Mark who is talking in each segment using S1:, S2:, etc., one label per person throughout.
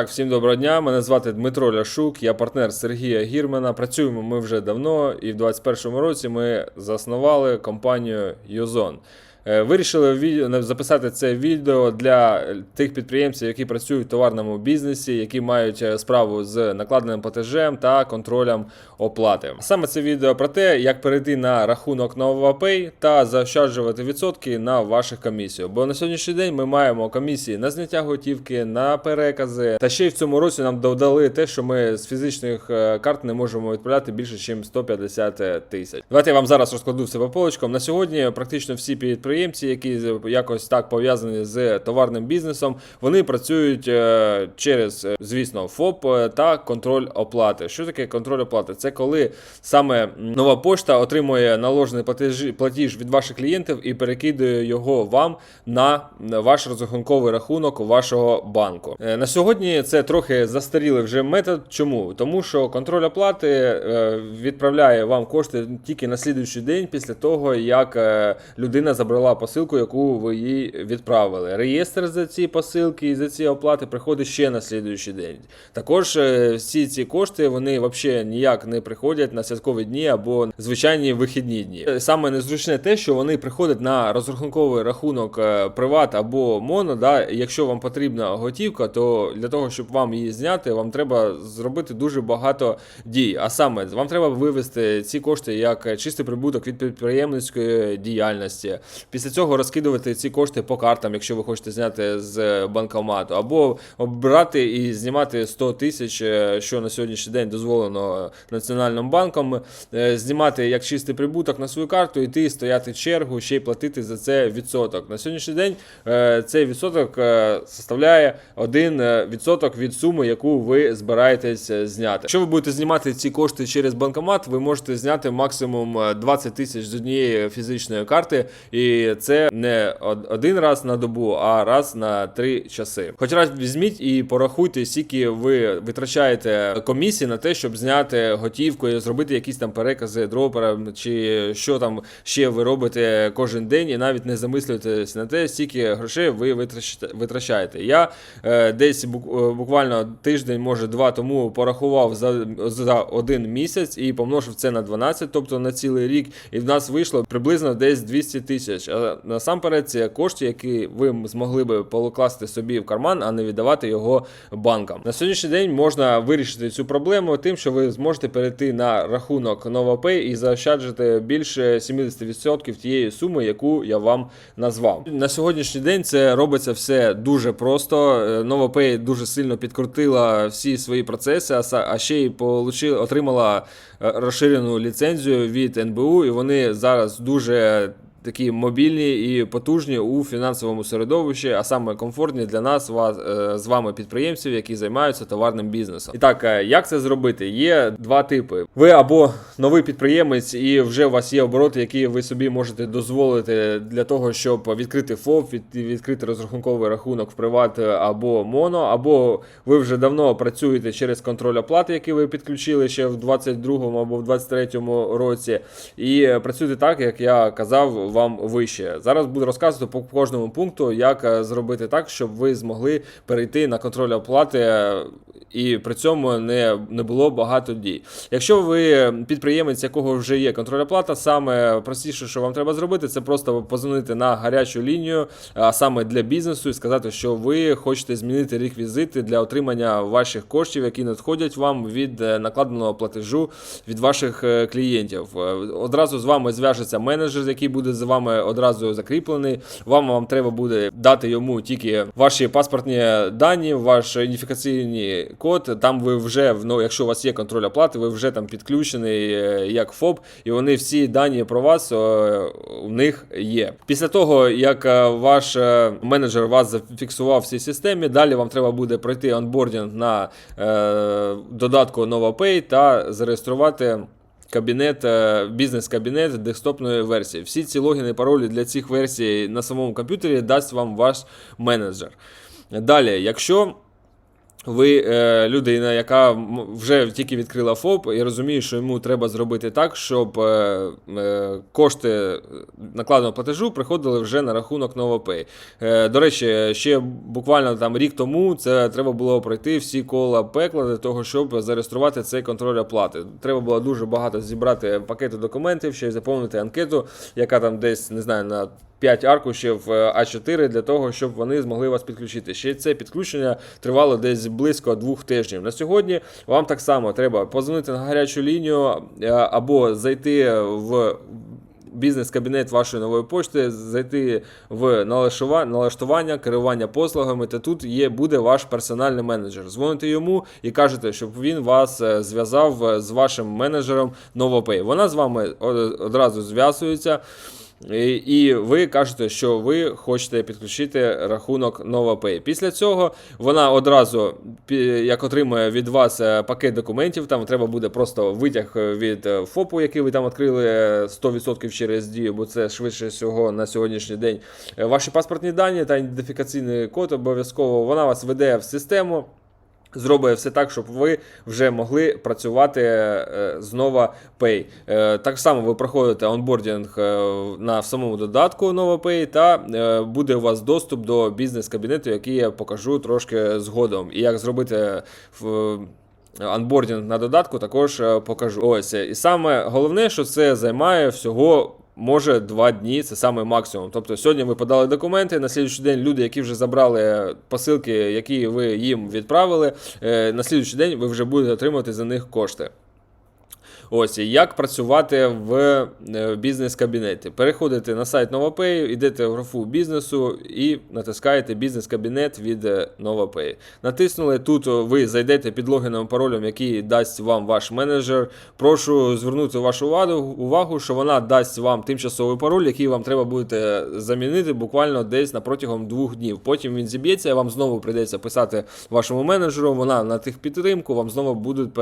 S1: Так, всім доброго дня. Мене звати Дмитро Ляшук, я партнер Сергія Гірмана. Працюємо ми вже давно, і в 2021 році ми заснували компанію Юзон. Е, Вирішили записати це відео для тих підприємців, які працюють в товарному бізнесі, які мають е, справу з накладеним платежем та контролем оплати. Саме це відео про те, як перейти на рахунок NovaPay та заощаджувати відсотки на ваших комісію. Бо на сьогоднішній день ми маємо комісії на зняття готівки, на перекази. Та ще й в цьому році нам додали те, що ми з фізичних е, карт не можемо відправляти більше, ніж 150 тисяч. Давайте я вам зараз розкладу все по полочкам. На сьогодні практично всі підприємці, які якось так пов'язані з товарним бізнесом, вони працюють е, через, е, звісно, ФОП е, та контроль оплати. Що таке контроль оплати? Це коли саме нова пошта отримує наложений платіж від ваших клієнтів і перекидує його вам на ваш розрахунковий рахунок вашого банку. На сьогодні це трохи застарілий вже метод. Чому? Тому що контроль оплати відправляє вам кошти тільки на слідуючий день після того, як людина забрала посилку, яку ви їй відправили. Реєстр за ці посилки і за ці оплати приходить ще на слідуючий день. Також е, всі ці кошти вони взагалі ніяк не приходять на святкові дні або звичайні вихідні дні. Е, Саме незручне те, що вони приходять на розрахунковий рахунок е, приват або моно. Да, якщо вам потрібна готівка, то для того, щоб вам її зняти, вам треба зробити дуже багато дій. А саме вам треба вивести ці кошти як чистий прибуток від підприємницької діяльності. Після цього розкидувати ці кошти по картам, якщо ви хочете зняти з банкомату, або брати і знімати 100 тисяч, е, що на сьогоднішній день дозволено Національним банком, е, знімати як чистий прибуток на свою карту, іти стояти чергу, ще й платити за це відсоток. На сьогоднішній день е, цей відсоток составляє 1% від суми, яку ви збираєтесь зняти. Якщо ви будете знімати ці кошти через банкомат, ви можете зняти максимум е, 20 тисяч з однієї фізичної карти, і це не один раз на добу, а раз на три часи. Хоч раз візьміть і порахуйте, скільки ви витрачаєте комісії на те, щоб зняти готівку і зробити якісь там перекази дроперам, чи що там ще ви робите кожен день, і навіть не замислюєтесь на те, скільки грошей ви витрачаєте-. Я е, десь е, буквально тиждень, може два тому порахував за, за один місяць і помножив це на 12, тобто на цілий рік, і в нас вийшло приблизно десь 200 тисяч. Насамперед це кошти, які ви змогли би покласти собі в карман, а не віддавати його банкам. На сьогоднішній день можна вирішити цю проблему тим, що ви зможете перейти на рахунок NovaPay і заощаджити більше 70% тієї суми, яку я вам назвав. На сьогоднішній день це робиться все дуже просто. Е, NovaPay дуже сильно підкрутила всі свої процеси, а ще й отримала е, розширену ліцензію від НБУ, і вони зараз дуже. Такі мобільні і потужні у фінансовому середовищі, а саме комфортні для нас, вас, е, з вами підприємців, які займаються товарним бізнесом. І так, е, як це зробити? Є два типи. Ви або новий підприємець, і вже у вас є обороти, які ви собі можете дозволити для того, щоб відкрити ФОП, від, відкрити розрахунковий рахунок в приват або моно, або ви вже давно працюєте через контроль оплати, який ви підключили ще в 22-му або в 23-му році, і працюєте так, як я казав вам вище. Зараз буду розказувати по кожному пункту, як е, зробити так, щоб ви змогли перейти на контроль оплати. І при цьому не, не було багато дій. Якщо ви підприємець, якого вже є контроль оплата, саме простіше, що вам треба зробити, це просто позвонити на гарячу лінію, а саме для бізнесу, і сказати, що ви хочете змінити реквізити для отримання ваших коштів, які надходять вам від е, накладеного платежу від ваших е, клієнтів. Одразу з вами зв'яжеться менеджер, який буде з вами одразу закріплений. Вам вам треба буде дати йому тільки ваші паспортні дані, ваш ідентифікаційний код. Там ви вже, ну, якщо у вас є контроль оплати, ви вже там підключений е, як ФОП, і вони всі дані про вас е, у них є. Після того, як е, ваш менеджер вас зафіксував в цій системі, далі вам треба буде пройти онбордінг на е, додатку NovaPay та зареєструвати. Кабінет, е, бізнес-кабінет десктопної версії. Всі ці логіни, паролі для цих версій на самому комп'ютері дасть вам ваш менеджер. Далі, якщо ви е, людина, яка вже тільки відкрила ФОП і розуміє, що йому треба зробити так, щоб е, е, кошти накладеного платежу приходили вже на рахунок NovoPay. Е, до речі, ще буквально там рік тому це треба було пройти всі кола пекла для того, щоб зареєструвати цей контроль оплати. Треба було дуже багато зібрати пакети документів, ще й заповнити анкету, яка там десь не знаю на 5 аркушів е, А4 для того, щоб вони змогли вас підключити. Ще це підключення тривало десь близько двох тижнів. На сьогодні вам так само треба позвонити на гарячу лінію е, або зайти в. Бізнес-кабінет вашої нової почти, зайти в налаштування, керування послугами, та тут є буде ваш персональний менеджер. Дзвоните йому і кажете, щоб він вас е, зв'язав з вашим менеджером NovoPay. Вона з вами одразу зв'язується. І, ви кажете, що ви хочете підключити рахунок NovaPay. Після цього вона одразу, як отримує від вас е, пакет документів, там треба буде просто витяг е, від е, ФОПу, який ви там відкрили е, 100% через дію, бо це швидше всього на сьогоднішній день. Ваші паспортні дані та ідентифікаційний код обов'язково вона вас веде в систему. Зробить все так, щоб ви вже могли працювати е, з NovaPay. Е, Так само ви проходите онбордінг е, на самому додатку NovaPay, та буде у вас доступ до бізнес-кабінету, який я покажу трошки згодом. І як зробити в. Анбордінг на додатку також покажу. Ось і саме головне, що це займає всього. Може два дні, це саме максимум. Тобто сьогодні ви подали документи. На слідуючий день люди, які вже забрали посилки, які ви їм відправили, е, на слідуючий день ви вже будете отримувати за них кошти. Ось як працювати в е, бізнес-кабінеті. Переходите на сайт NovaPay, йдете в графу бізнесу і натискаєте бізнес-кабінет від е, NovaPay. Натиснули тут, ви зайдете під логіном паролем, який дасть вам ваш менеджер. Прошу звернути вашу увагу, що вона дасть вам тимчасовий пароль, який вам треба буде замінити буквально десь на протягом двох днів. Потім він зіб'ється, вам знову прийдеться писати вашому менеджеру. Вона на тих підтримку, вам знову будуть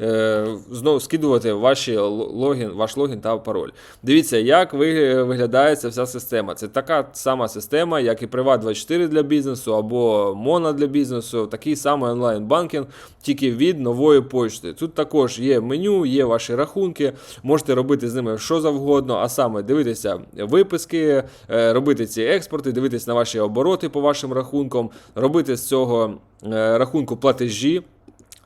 S1: е, знову скидувати ваші логін, ваш логін та пароль. Дивіться, як ви, виглядає ця вся система. Це така сама система, як і Privat24 для бізнесу або Mona для бізнесу, такий самий онлайн-банкінг, тільки від нової почти. Тут також є меню, є ваші рахунки, можете робити з ними що завгодно, а саме дивитися виписки, е, робити ці експорти, дивитися на ваші обороти по вашим рахункам, робити з цього е, рахунку платежі.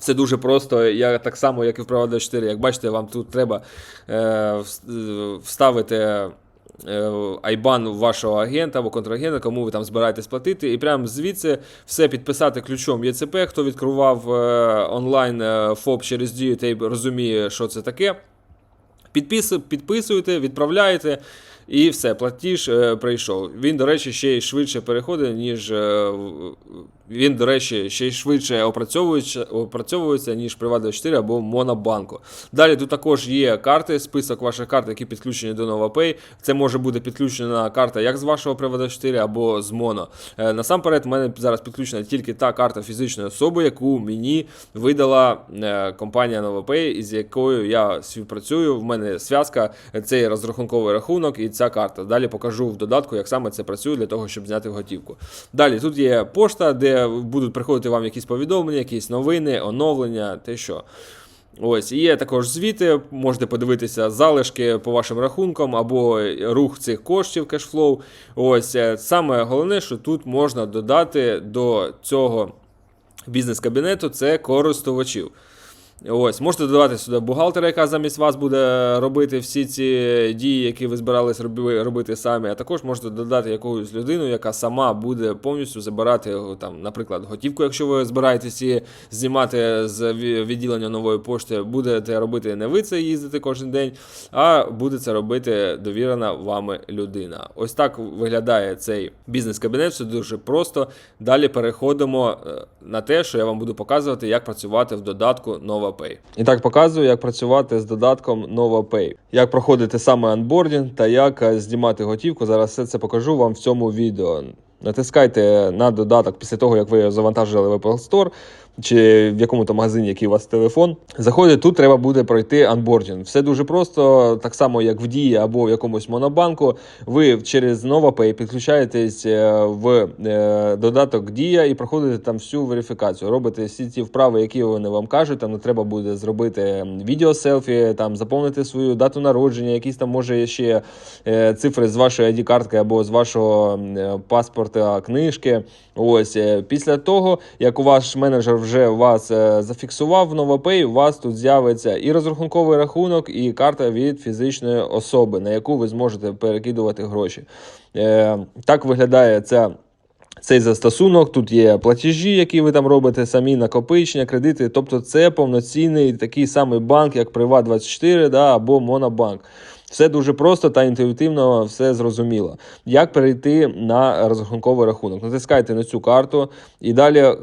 S1: Це дуже просто. Я так само, як і в Private 4. Як бачите, вам тут треба е, вставити е, айбан вашого агента або контрагента, кому ви там збираєтесь платити, і прямо звідси все підписати ключом ЄЦП, хто відкривав е, онлайн е, ФОП через дію та й розуміє, що це таке. Підпис, підписуєте, відправляєте, і все, платіж прийшов. Він, до речі, ще й швидше переходить, ніж. Він, до речі, ще й швидше опрацьовується, опрацьовується ніж Приват24 або Монобанку. Далі тут також є карти, список ваших карт, які підключені до NovaPay. Це може бути підключена карта як з вашого Приват24 або з Моно. Е, насамперед, в мене зараз підключена тільки та карта фізичної особи, яку мені видала е, компанія NovaPay, із якою я співпрацюю. В мене зв'язка, це є розрахунковий рахунок і ця карта. Далі покажу в додатку, як саме це працює для того, щоб зняти готівку. Далі тут є пошта, де будуть приходити вам якісь повідомлення, якісь новини, оновлення, те що. Ось, є також звіти, можете подивитися залишки по вашим рахункам або рух цих коштів кешфлоу. Ось е, саме головне, що тут можна додати до цього бізнес-кабінету це користувачів. Ось, можете додавати сюди бухгалтера, яка замість вас буде робити всі ці дії, які ви збирались роби- робити самі. А також можете додати якусь людину, яка сама буде повністю забирати там, наприклад, готівку, якщо ви збираєтесь її знімати з відділення нової пошти, будете робити не ви це їздити кожен день, а буде це робити довірена вами людина. Ось так виглядає цей бізнес-кабінет. Все дуже просто. Далі переходимо е, на те, що я вам буду показувати, як працювати в додатку NovaPay. І так показую, як працювати з додатком NovaPay, як проходити саме анбордінг та як е, знімати готівку. Зараз все це покажу вам в цьому відео. Натискайте на додаток після того, як ви завантажили в Apple Store. Чи в якому то магазині, який у вас телефон. Заходите, тут треба буде пройти анбордінг. Все дуже просто, так само як в Дії або в якомусь монобанку. Ви через NovaPay підключаєтесь е, в е, додаток Дія і проходите там всю верифікацію. Робите всі ці вправи, які вони вам кажуть. Там не треба буде зробити відео селфі, там заповнити свою дату народження, якісь там може ще е, цифри з вашої id картки або з вашого паспорта, книжки. Ось після того, як у ваш менеджер вже вас е, зафіксував в NovaPay, у вас тут з'явиться і розрахунковий рахунок, і карта від фізичної особи, на яку ви зможете перекидувати гроші. Е, так виглядає ця. Цей застосунок, тут є платежі, які ви там робите, самі накопичення, кредити. Тобто це повноцінний такий самий банк, як Приват24 да, або Монобанк. Все дуже просто та інтуїтивно, все зрозуміло. Як перейти на розрахунковий рахунок? Натискайте на цю карту і далі е,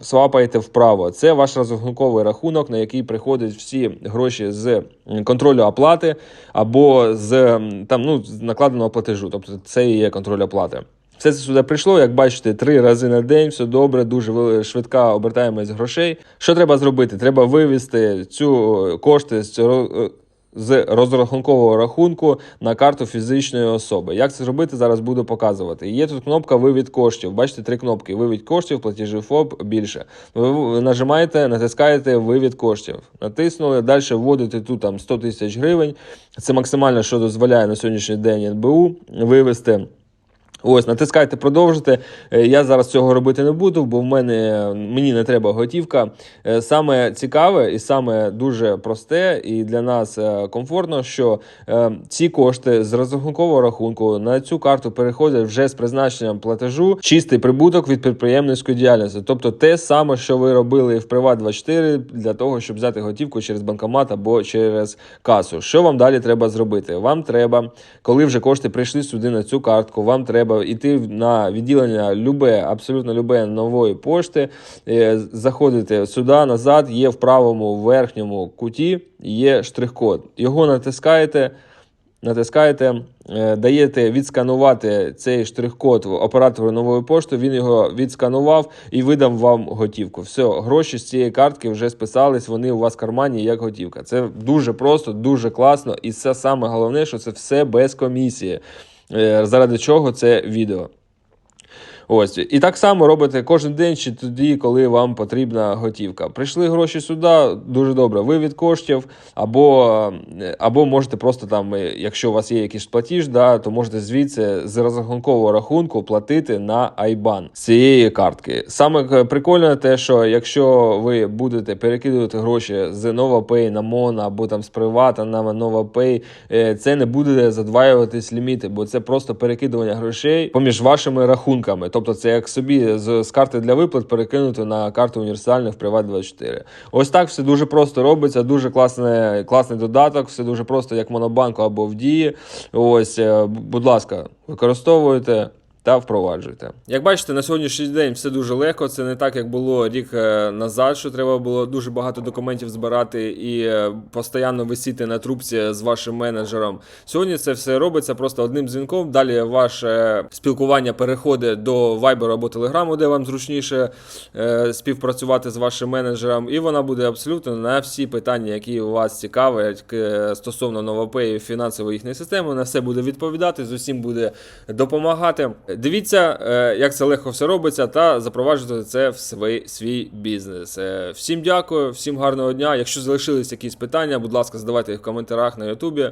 S1: свапаєте вправо. Це ваш розрахунковий рахунок, на який приходять всі гроші з контролю оплати або з там, ну, накладеного платежу. Тобто це і є контроль оплати. Все це сюди прийшло, як бачите, три рази на день, все добре, дуже швидка обертаємость грошей. Що треба зробити? Треба вивести цю е, кошти з цього. З розрахункового рахунку на карту фізичної особи. Як це зробити, зараз буду показувати. Є тут кнопка вивід коштів. Бачите, три кнопки: вивід коштів, платежі ФОП більше. Ви нажимаєте, натискаєте вивід коштів. Натиснули, далі вводите тут там 100 тисяч гривень. Це максимально, що дозволяє на сьогоднішній день НБУ вивести. Ось, натискайте продовжити. Е, Я зараз цього робити не буду, бо в мене мені не треба готівка. Е, Саме цікаве і саме дуже просте і для нас е, комфортно, що е, ці кошти з розрахункового рахунку на цю карту переходять вже з призначенням платежу чистий прибуток від підприємницької діяльності. Тобто те саме, що ви робили в Приват 24 для того, щоб взяти готівку через банкомат або через касу. Що вам далі треба зробити? Вам треба, коли вже кошти прийшли сюди на цю картку, вам треба йти на відділення любе, абсолютно любе нової пошти, е, заходити сюди назад. Є в правому верхньому куті є штрих-код. Його натискаєте. Натискаєте, е, даєте відсканувати цей штрих-код оператору нової пошти. Він його відсканував і видав вам готівку. Все, гроші з цієї картки вже списались. Вони у вас в кармані як готівка. Це дуже просто, дуже класно, і це саме головне, що це все без комісії. Е, Заради чого це відео. Ось і так само робите кожен день чи тоді, коли вам потрібна готівка. Прийшли гроші сюди, дуже добре. Вивід коштів, або, або можете просто там, е, якщо у вас є якийсь платіж, да, то можете звідси з розрахункового рахунку платити на IBAN з цієї картки. Саме прикольне те, що якщо ви будете перекидувати гроші з NovaPay на Mon або там з Привата на NovaPay, е, це не буде задваюватись ліміти, бо це просто перекидування грошей поміж вашими рахунками. Тобто це як собі з, з карти для виплат перекинути на карту універсальну в Приват24. Ось так все дуже просто робиться, дуже класне, класний додаток, все дуже просто, як Монобанку або в Дії. Ось, е, будь ласка, використовуйте. Та впроваджуйте. Як бачите, на сьогоднішній день все дуже легко. Це не так, як було рік е, назад, що треба було дуже багато документів збирати і е, постійно висіти на трубці з вашим менеджером. Сьогодні це все робиться просто одним дзвінком. Далі ваше спілкування переходить до Viber або Telegram, де вам зручніше е, співпрацювати з вашим менеджером, і вона буде абсолютно на всі питання, які у вас цікавлять е, стосовно новопеї фінансової їхньої системи. На все буде відповідати, з усім буде допомагати. Дивіться, е, як це легко все робиться, та запроваджуйте це в свій, свій бізнес. Е, Всім дякую, всім гарного дня. Якщо залишились якісь питання, будь ласка, задавайте їх в коментарях на Ютубі.